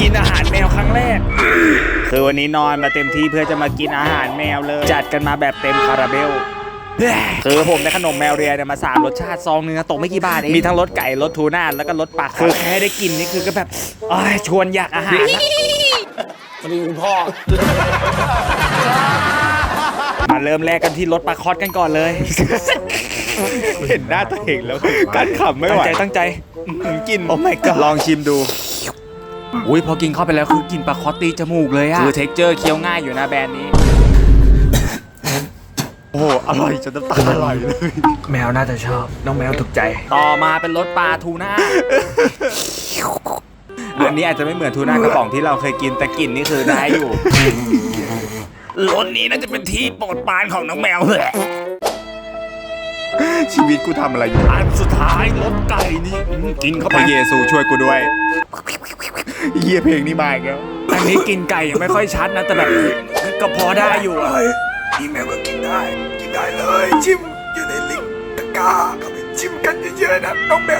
กินอาหารแมวครั้งแรก คือวันนี้นอนมาเต็มที่เพื่อจะมากินอาหารแมวเลย จัดกันมาแบบเต็มคาราเบลคือผมได้ขนมแมวเรียเนี่ยมาสามรสชาติซองนึงนะตกไม่กี่บาทเองมีทั้งรสไก่รสทูน่าแล้วก็รสปลาคือแค่ได้กินนี่คือก็แบบอ้ายชวนอยากอาหารนะสวัสดีคุณพ่อมาเริ่มแรกกันที่รสปลาคอสกันก่อนเลย เห็นหน้าตัวเองแล้วการขำไม่ไหวตั้งใจตั้งใจกินโอ้ไม่ก็ลองชิมดู อุ้ยพอกินเข้าไปแล้วคือกินปลาคอสตีจมูกเลยอะคือเท็กเจอร์เคี้ยวง่ายอยู่นะแบรนด์นี้ โอ้อร่อยจนน้ำตาไหลเลย แมวน่าจะชอบ น้องแมวถูกใจ ต่อมาเป็นรสปลาทูน่า อันนี้อาจจะไม่เหมือนทูน่ากระป๋องที่เราเคยกินแต่กลิ่นนี่คือได้อยู่รสนี้น่าจะเป็นที่โปรดปรานของน้องแมวแหละ ชีวิตกูทำอะไรอยู่ อันสุดท้ายรสไก่นี่อืมกินเข้าไปเยซูช่วยกูด้วยเฮียเพลงนี้มาอีกแล้วอันนี้กินไก่ยังไม่ค่อยชัดนะ แต่แบบก็พอได้อยู่อะนี่แมวก็กินได้ กินได้เลย ชิมอยู่ในลิงก์ตะกร้าก็ไปชิมกันเยอะๆนะน้องแมวชอบ